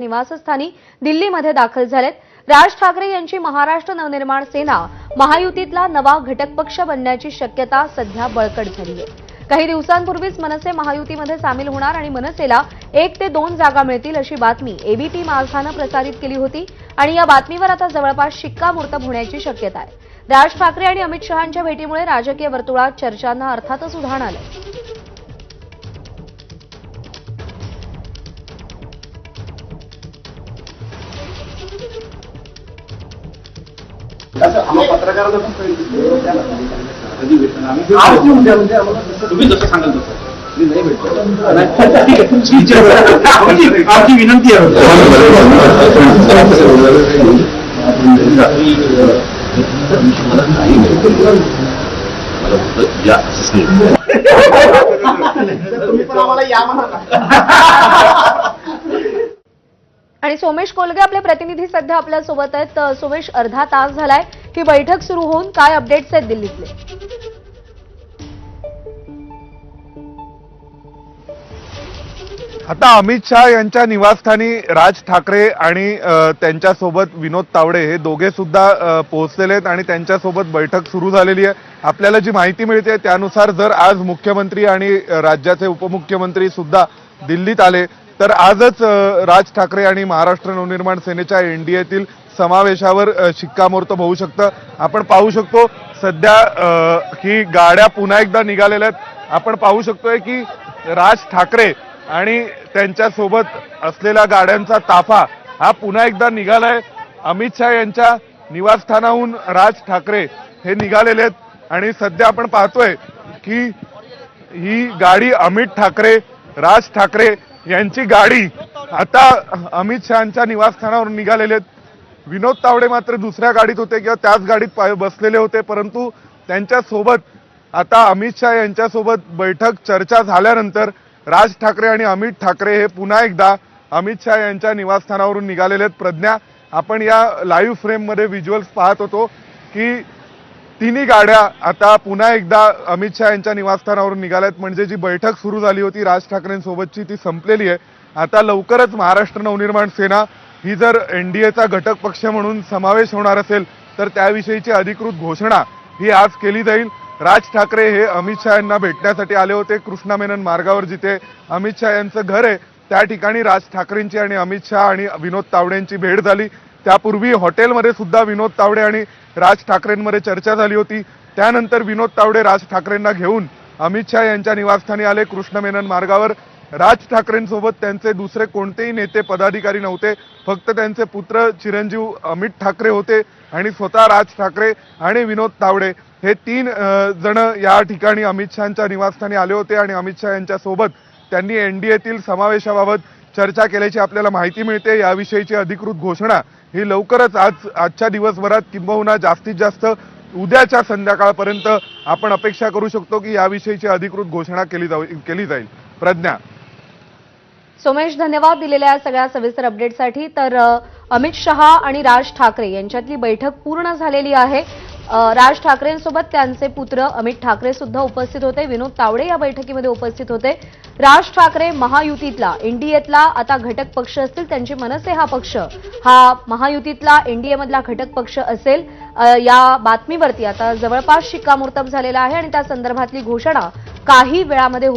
निवासस्थानी दिल्लीमध्ये दाखल झालेत. राज ठाकरे यांची महाराष्ट्र नवनिर्माण सेना महायुतीतला नवा घटक पक्ष बनण्याची शक्यता सध्या बळकट झाली आहे. काही दिवसांपूर्वीच मनसे महायुतीमध्ये सामील होणार आणि मनसेला एक ते दोन जागा मिळतील अशी बातमी एबीपी माझानं प्रसारित केली होती आणि या बातमीवर आता जवळपास शिक्कामोर्तब होण्याची शक्यता आहे. राज ठाकरे आणि अमित शहांच्या भेटीमुळे राजकीय वर्तुळात चर्चांना अर्थातच उधाण आलं तुम्ही जसं सांगाल तसं. मी नाही भेटलो. ठीक आहे तुमची इच्छा आहे. आमची विनंती आहे. तुम्ही पण आम्हाला या म्हणा आणि सोमेश कोलगे आपले प्रतिनिधी सध्या आपल्यासोबत आहेत. तर सोमेश अर्धा तास झालाय. ही बैठक सुरू होऊन काय अपडेट्स आहेत दिल्लीतले? आता अमित शहा यांच्या निवासस्थानी राज ठाकरे आणि त्यांच्यासोबत विनोद तावडे हे दोघे सुद्धा पोहोचलेले आहेत आणि त्यांच्यासोबत बैठक सुरू झालेली आहे. आपल्याला जी माहिती मिळते त्यानुसार जर आज मुख्यमंत्री आणि राज्याचे उपमुख्यमंत्री सुद्धा दिल्लीत आले तर आजच राज ठाकरे आणि महाराष्ट्र नवनिर्माण सेनेच्या एनडीएतील समावेशावर शिक्कामोर्तब होऊ शकतं. आपण पाहू शकतो सध्या ही गाड्या पुन्हा एकदा निघालेल्या आहेत. आपण पाहू शकतोय की राज ठाकरे आणि त्यांच्यासोबत असलेल्या गाड्यांचा ताफा हा पुन्हा एकदा निघालाय. अमित शहा यांच्या निवासस्थानाहून राज ठाकरे हे निघालेले आहेत. आणि सध्या आपण पाहतोय की ही गाडी अमित ठाकरे राज ठाकरे यांची गाडी आता अमित शहाच्या निवासस्थानावरून निघालेले आहेत. विनोद तावडे मात्र दुसऱ्या गाडीत होते किंवा त्याच गाडीत पाय- बसलेले होते परंतु त्यांच्यासोबत आता अमित शहा यांच्यासोबत बैठक चर्चा झाल्यानंतर राज ठाकरे आणि अमित ठाकरे हे पुन्हा एकदा अमित शहा यांच्या निवासस्थानावरून निघालेले आहेत. प्रज्ञा आपण या लाईव्ह फ्रेममध्ये व्हिज्युअल्स पाहत होतो की तिन्ही गाड्या आता पुन्हा एकदा अमित शहा यांच्या निवासस्थानावरून निघाल्यात. म्हणजे जी बैठक सुरू झाली होती राज ठाकरेंसोबतची ती संपलेली आहे. आता लवकरच महाराष्ट्र नवनिर्माण सेना ही जर एन डी एचा घटक पक्ष म्हणून समावेश होणार असेल तर त्याविषयीची अधिकृत घोषणा ही आज केली जाईल. राज ठाकरे हे अमित शहा यांना भेटण्यासाठी आले होते. कृष्णा मेनन मार्गावर जिथे अमित शहा यांचं घर आहे त्या ठिकाणी राज ठाकरेंची आणि अमित शहा आणि विनोद तावडेंची भेट झाली. त्यापूर्वी हॉटेलमध्ये सुद्धा विनोद तावडे आणि राज ठाकरेंमध्ये चर्चा झाली होती. त्यानंतर विनोद तावडे राज ठाकरेंना घेऊन अमित शहा यांच्या निवासस्थानी आले कृष्णमेनन मार्गावर. राज ठाकरेंसोबत त्यांचे दुसरे कोणतेही नेते पदाधिकारी नव्हते. फक्त त्यांचे पुत्र चिरंजीव अमित ठाकरे होते आणि स्वतः राज ठाकरे आणि विनोद तावडे हे तीन जण या ठिकाणी अमित शहाच्या निवासस्थानी आले होते आणि अमित शहा यांच्यासोबत त्यांनी एनडीएतील समावेशाबाबत चर्चा केल्याची आपल्याला माहिती मिळते. याविषयीची अधिकृत घोषणा ही लवकरच आज आजच्या दिवसभरात किंबहुना जास्तीत जास्त उद्याच्या संध्याकाळपर्यंत आपण अपेक्षा करू शकतो की याविषयीची अधिकृत घोषणा केली जाऊ केली जाईल. प्रज्ञा. सोमेश धन्यवाद दिलेल्या या सगळ्या सविस्तर अपडेटसाठी तर अमित शहा आणि राज ठाकरे यांच्यातली बैठक पूर्ण झालेली आहे. राज ठाकरेंसोबत त्यांचे पुत्र अमित ठाकरे सुद्धा उपस्थित होते. विनोद तावडे या बैठकीमध्ये उपस्थित होते. राज ठाकरे महायुतीतला एनडीएतला आता घटक पक्ष असतील त्यांची मनसे हा पक्ष. हा महायुतीतला एनडीए मधला घटक पक्ष असेल. या बातमीवरती आता जवळपास शिक्कामोर्तब झालेला आहे आणि त्या संदर्भातली घोषणा काही वेळामध्ये